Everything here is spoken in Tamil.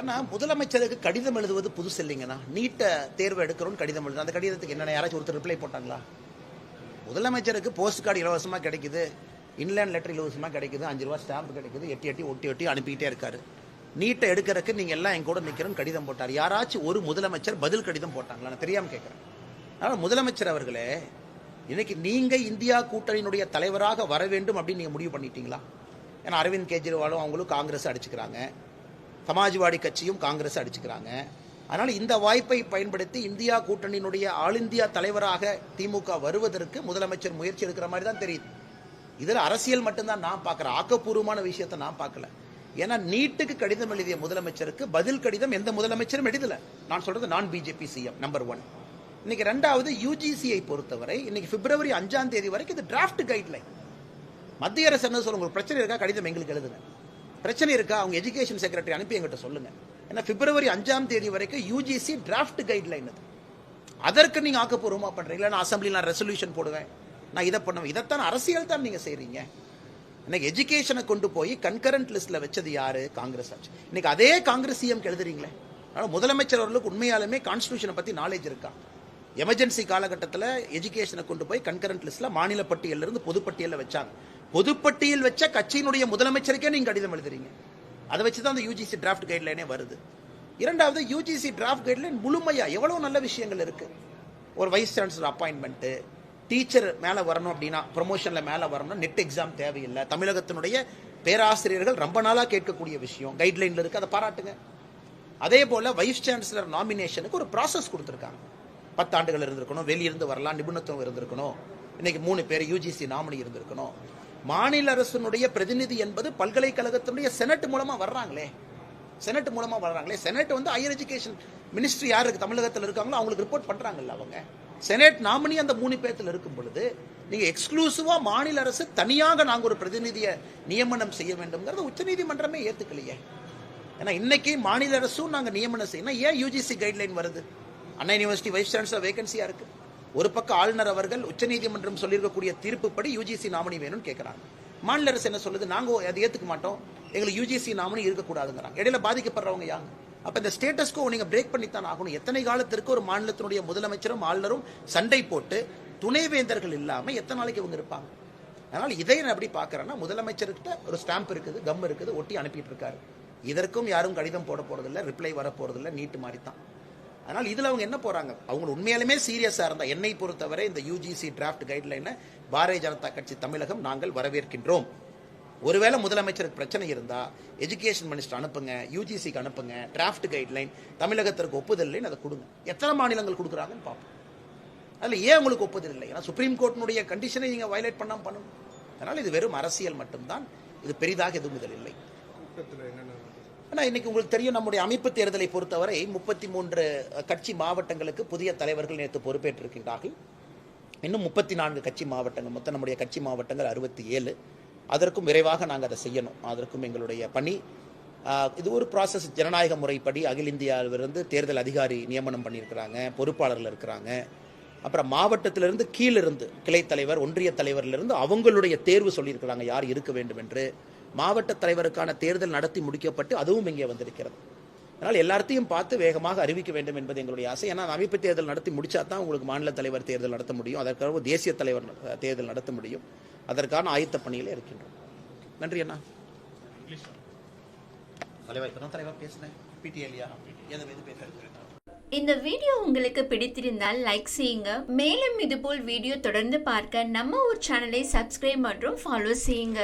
அண்ணா முதலமைச்சருக்கு கடிதம் எழுதுவது புதுசு இல்லைங்கண்ணா. நீட்ட தேர்வு எடுக்கிறோம் கடிதம் எழுதுறோம் அந்த கடிதத்துக்கு என்னென்ன யாராச்சும் ஒருத்தர் ரிப்ளை போட்டாங்களா? முதலமைச்சருக்கு போஸ்ட் கார்டு இலவசமாக கிடைக்குது. இன்லேண்ட் லெட்டர் இலவசமாக கிடைக்குது. அஞ்சு ரூபா ஸ்டாம்ப் கிடைக்குது. எட்டி எட்டி ஒட்டி ஒட்டி அனுப்பிக்கிட்டே இருக்காரு. நீட்டை எடுக்கிறதுக்கு நீங்கள் எல்லாம் என் கூட நிற்கிறோம் கடிதம் போட்டார். யாராச்சும் ஒரு முதலமைச்சர் பதில் கடிதம் போட்டாங்களா? நான் தெரியாமல் கேட்குறேன் அதனால் முதலமைச்சர் அவர்களே இன்னைக்கு நீங்கள் இந்தியா கூட்டணியினுடைய தலைவராக வர வேண்டும் அப்படின்னு நீங்கள் முடிவு பண்ணிட்டீங்களா? ஏன்னா அரவிந்த் கெஜ்ரிவாலும் அவங்களும் காங்கிரஸ் அடிச்சுக்கிறாங்க. சமாஜ்வாடி கட்சியும் காங்கிரஸ் அடிச்சுக்கிறாங்க. அதனால் இந்த வாய்ப்பை பயன்படுத்தி இந்தியா கூட்டணியினுடைய ஆல் இந்தியா தலைவராக திமுக வருவதற்கு முதலமைச்சர் முயற்சி எடுக்கிற மாதிரி தான் தெரியுது. இதில் அரசியல் மட்டும்தான் நான் பார்க்குறேன். ஆக்கப்பூர்வமான விஷயத்தை நான் பார்க்கல. ஏன்னா நீட்டுக்கு கடிதம் எழுதிய முதலமைச்சருக்கு பதில் கடிதம் எந்த முதலமைச்சரும் எழுதல. நான் சொல்றது நான் பிஜேபி சிஎம் நம்பர் ஒன் இன்னைக்கு ரெண்டாவது யூஜிசியை பொறுத்தவரை இன்னைக்கு பிப்ரவரி அஞ்சாம் தேதி வரைக்கும் இது டிராஃப்ட் கைட்லைன் மத்திய அரசு என்ன சொல்லுங்க உங்களுக்கு பிரச்சனை இருக்கா? கடிதம் எங்களுக்கு எழுதுங்க. பிரச்சனை இருக்கா? அவங்க எஜுகேஷன் செக்ரட்டரி அனுப்பி எங்கிட்ட சொல்லுங்க. ஏன்னா பிப்ரவரி அஞ்சாம் தேதி வரைக்கும் யூஜிசி டிராஃப்ட் கைட்லைன் அது. அதற்கு நீங்க ஆக்கப்பூர்வமா பண்றீங்களா நான் அசம்பிளி நான் ரெசல்யூஷன் போடுவேன். நான் இதை பண்ணுவேன். இதைத்தான் அரசியல் தான் நீங்க செய்றீங்க. இன்னைக்கு எஜுகேஷனை கொண்டு போய் கன்கரண்ட் லிஸ்ட்ல வச்சது யாரு? காங்கிரஸ் ஆச்சு இன்னைக்கு அதே காங்கிரஸ் சிஎம் எழுதுறீங்களே. அதனால முதலமைச்சர் அவர்களுக்கு உண்மையாலுமே கான்ஸ்டியூஷனை பத்தி நாலேஜ் இருக்கா? எமர்ஜென்சி காலகட்டத்தில் எஜுகேஷனை கொண்டு போய் கன்கரண்ட் லிஸ்ட்ல மாநில பட்டியலிருந்து பொதுப்பட்டியலில் வச்சாங்க. பொதுப்பட்டியல் வச்ச கட்சியினுடைய முதலமைச்சருக்கே நீங்கள் கடிதம் எழுதுறீங்க. அதை வச்சு தான் அந்த யூஜிசி டிராஃப்ட் கைட்லைனே வருது. இரண்டாவது யூஜிசி டிராஃப்ட் கைட்லைன் முழுமையா எவ்வளோ நல்ல விஷயங்கள் இருக்கு? ஒரு வைஸ் சான்சலர் அப்பாயின்மெண்ட்டு டீச்சர் மேலே வரணும் அப்படின்னா ப்ரொமோஷனில் மேலே வரணும் நெட் எக்ஸாம் தேவையில்லை. தமிழகத்தினுடைய பேராசிரியர்கள் ரொம்ப நாளாக கேட்கக்கூடிய விஷயம். கைட்லைனில் இருக்கு அதை பாராட்டுங்க. அதே போல் வைஸ் சான்சலர் நாமினேஷனுக்கு ஒரு ப்ராசஸ் கொடுத்துருக்காங்க. பத்தாண்டுகள் இருந்திருக்கணும் வெளியிருந்து வரலாம் நிபுணத்துவம் இருந்திருக்கணும். இன்னைக்கு மூணு பேர் யூஜிசி நாமினி இருந்திருக்கணும். மாநில அரசினுடைய பிரதிநிதி என்பது பல்கலைக்கழகத்தினுடைய செனட் மூலமா வர்றாங்களே. செனட் மூலமா வர்றாங்களே. செனட் வந்து ஹையர் எஜுகேஷன் மினிஸ்ட்ரி யாருக்கு தமிழகத்தில் இருக்காங்களோ அவங்களுக்கு ரிப்போர்ட் பண்றாங்கல்ல அவங்க. செனட் நாமினி அந்த மூணு பேர்த்தில் இருக்கும் பொழுது நீங்க எக்ஸ்க்ளூசிவா மாநில அரசு தனியாக நாங்கள் ஒரு பிரதிநிதியை நியமனம் செய்ய வேண்டும்ங்கிறத உச்சநீதிமன்றமே ஏத்துக்கலையே. ஏன்னா இன்னைக்கு மாநில அரசும் நாங்கள் நியமனம் செய்யணும். ஏன் யூஜிசி கைட்லைன் வருது? அண்ணா யூனிவர்சிட்டி வைஸ் சான்சலர் வேகன்சியா இருக்கு. ஒரு பக்கம் ஆளுநர் அவர்கள் உச்சநீதிமன்றம் சொல்லியிருக்கக்கூடிய தீர்ப்புப்படி யூஜிசி நாமினி வேணும்னு கேட்கறாங்க. மாநில அரசு என்ன சொல்லுது? நாங்கள் அதை ஏற்றுக்க மாட்டோம். எங்களுக்கு யூஜிசி நாமினி இருக்கக்கூடாதுங்கிறாங்க. இடையில பாதிக்கப்படுறவங்க யாங்க அப்போ இந்த ஸ்டேட்டஸ்க்கோ நீங்கள் பிரேக் பண்ணித்தான் ஆகணும். எத்தனை காலத்திற்கு ஒரு மாநிலத்தினுடைய முதலமைச்சரும் ஆளுநரும் சண்டை போட்டு துணைவேந்தர்கள் இல்லாமல் எத்தனை நாளைக்கு இவங்க இருப்பாங்க? அதனால் இதை நான் எப்படி பார்க்குறேன்னா முதலமைச்சர்கிட்ட ஒரு ஸ்டாம்ப் இருக்குது கம் இருக்குது ஒட்டி அனுப்பிட்டு இருக்காரு. இதற்கும் யாரும் கடிதம் போட போகிறதில்ல ரிப்ளை வர போகிறதில்ல நீட்டு மாதிரி தான் அதனால் இதில் அவங்க என்ன போகிறாங்க அவங்க உண்மையாலுமே சீரியஸாக இருந்தால் என்னை பொறுத்தவரை இந்த யூஜிசி டிராஃப்ட் கைட்லைனை பாரதிய ஜனதா கட்சி தமிழகம் நாங்கள் வரவேற்கின்றோம். ஒருவேளை முதலமைச்சருக்கு பிரச்சனை இருந்தால் எஜுகேஷன் மினிஸ்டர் அனுப்புங்க யூஜிசிக்கு அனுப்புங்க டிராஃப்ட் கைட்லைன் தமிழகத்திற்கு ஒப்புதல் இல்லைன்னு அதை கொடுங்க. எத்தனை மாநிலங்கள் கொடுக்குறாங்கன்னு பார்ப்போம். அதில் ஏன் உங்களுக்கு ஒப்புதல் இல்லை ஏன்னா சுப்ரீம் கோர்ட்டினுடைய கண்டிஷனை நீங்கள் வயலேட் பண்ணாமல் பண்ணணும். அதனால் இது வெறும் அரசியல் மட்டும்தான். இது பெரிதாக எதுவும் இதில் இல்லை. என்னென்ன ஆனா இன்னைக்கு உங்களுக்கு தெரியும் நம்முடைய அமைப்பு தேர்தலை பொறுத்தவரை முப்பத்தி மூன்று கட்சி மாவட்டங்களுக்கு புதிய தலைவர்கள் நேற்று பொறுப்பேற்றிருக்கின்றார்கள். இன்னும் முப்பத்தி நான்கு கட்சி மாவட்டங்கள் மொத்தம் நம்முடைய கட்சி மாவட்டங்கள் அறுபத்தி ஏழு அதற்கும் விரைவாக நாங்கள் அதை செய்யணும். அதற்கும் எங்களுடைய பணி. இது ஒரு ப்ராசஸ் ஜனநாயக முறைப்படி அகில இந்தியாவிலிருந்து தேர்தல் அதிகாரி நியமனம் பண்ணியிருக்கிறாங்க பொறுப்பாளர்கள் இருக்கிறாங்க. அப்புறம் மாவட்டத்திலிருந்து கீழிருந்து கிளை தலைவர் ஒன்றிய தலைவரிலிருந்து அவங்களுடைய தேர்வு சொல்லியிருக்கிறாங்க யார் இருக்க வேண்டும் என்று. மாவட்ட தலைவருக்கான தேர்தல் நடத்தி முடிக்கப்பட்டு அதுவும் இங்கே வந்திருக்கிறது. அதனால் எல்லாத்தையும் பார்த்து வேகமாக அறிவிக்க வேண்டும் என்பது எங்களுடைய ஆசை. ஏன்னா அமைப்பு தேர்தல் நடத்தி முடிச்சா தான் உங்களுக்கு மாநில தலைவர் தேர்தல் நடத்த முடியும். அதற்காக தேசிய தலைவர் தேர்தல் நடத்த முடியும். அதற்கான ஆயத்த பணியில் இருக்கின்றோம். நன்றி அண்ணா. பேசுறது? இந்த வீடியோ உங்களுக்கு பிடித்திருந்தால் லைக் செய்யுங்க. மேலும் இதுபோல் வீடியோ தொடர்ந்து பார்க்க நம்ம ஊர் சேனலை சப்ஸ்கிரைப் மற்றும் ஃபாலோ செய்யுங்க.